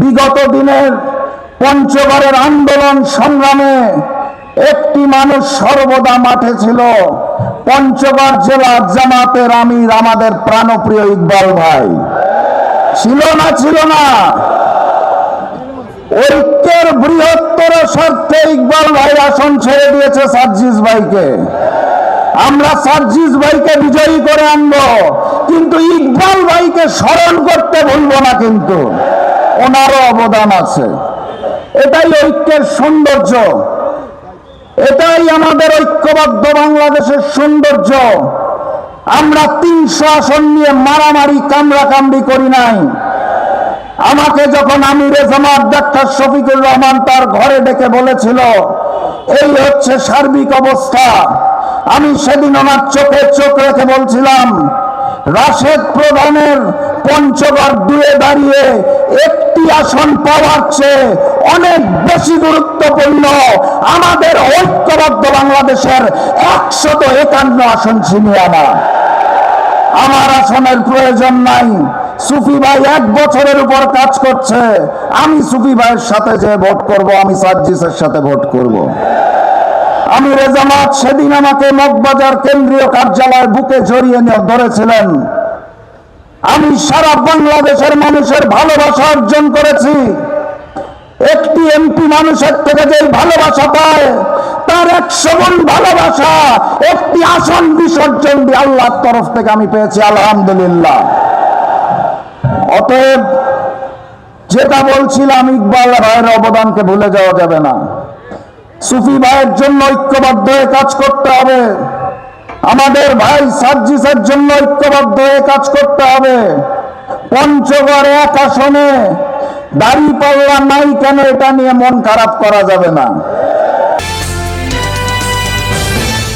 বিগত দিনের পঞ্চগড়ের আন্দোলন সংগ্রামে একটি মানুষ সর্বদা মাঠে ছিল। পঞ্চগড় জেলা জামাতের আমির আমাদের প্রাণপ্রিয় ইকবাল ভাই। ছিল না ছিল না। ঐক্যের বৃহত্তর স্বার্থে ইকবাল ভাই আসন ছেড়ে দিয়েছে সার্জিস ভাইকে। আমরা সার্জিস ভাইকে বিজয়ী করে আনব, কিন্তু ইকবাল ভাইকে স্মরণ করতে ভুলবো না কিন্তু। ওনারও অবদান আছে। এটাই ঐক্যের সৌন্দর্য। এটাই আমাদের ঐক্যবদ্ধ বাংলাদেশের সৌন্দর্য। আমরা তিনশো আসন নিয়ে মারামারি কামড়া কামড়ি করি নাই। আমাকে যখন আমিরে জামাত ডাক্তার শফিকুর রহমান তার ঘরে ডেকে বলেছিল, এই হচ্ছে সার্বিক অবস্থা। আমি সেদিন আমার চোখে চোখ রেখে বলছিলাম, রাশেদ প্রধানের পঞ্চগড় দুয়ে দাঁড়িয়ে একটি আসন পাওয়ার চেয়ে অনেক বেশি গুরুত্বপূর্ণ আমাদের ঐক্যবদ্ধ বাংলাদেশের একশত একান্ন আসন ছিনিয়ে আমার আসনের প্রয়োজন নাই। সুফি ভাই এক বছরের উপর কাজ করছে। আমি সুফি ভাইয়ের সাথে যে ভোট করব, আমি সার্জিসের সাথে ভোট করব। আমি রেজামাত সেদিন আমাকে মগবাজার কেন্দ্রীয় কার্যালয় বুকে জড়িয়ে নিয়ে ধরেছিলেন। আমি সারা বাংলাদেশের মানুষের ভালোবাসা অর্জন করেছি। একটি এমপি মানুষের থেকে যে ভালোবাসা পায়, তার একশো গুণ ভালোবাসা একটি আসন বিসর্জন আল্লাহর তরফ থেকে আমি পেয়েছি, আলহামদুলিল্লাহ। অতএব যেটা বলছিলাম, ইকবাল ভাইয়ের অবদানকে ভুলে যাওয়া যাবে না। সুফি ভাইয়ের জন্য ঐক্যবদ্ধ হয়ে কাজ করতে হবে। আমাদের ভাই সার্জিসের জন্য ঐক্যবদ্ধ হয়ে কাজ করতে হবে। পঞ্চগড় এক আসনে দাড়ি পাল্লা নাই কেন এটা নিয়ে মন খারাপ করা যাবে না।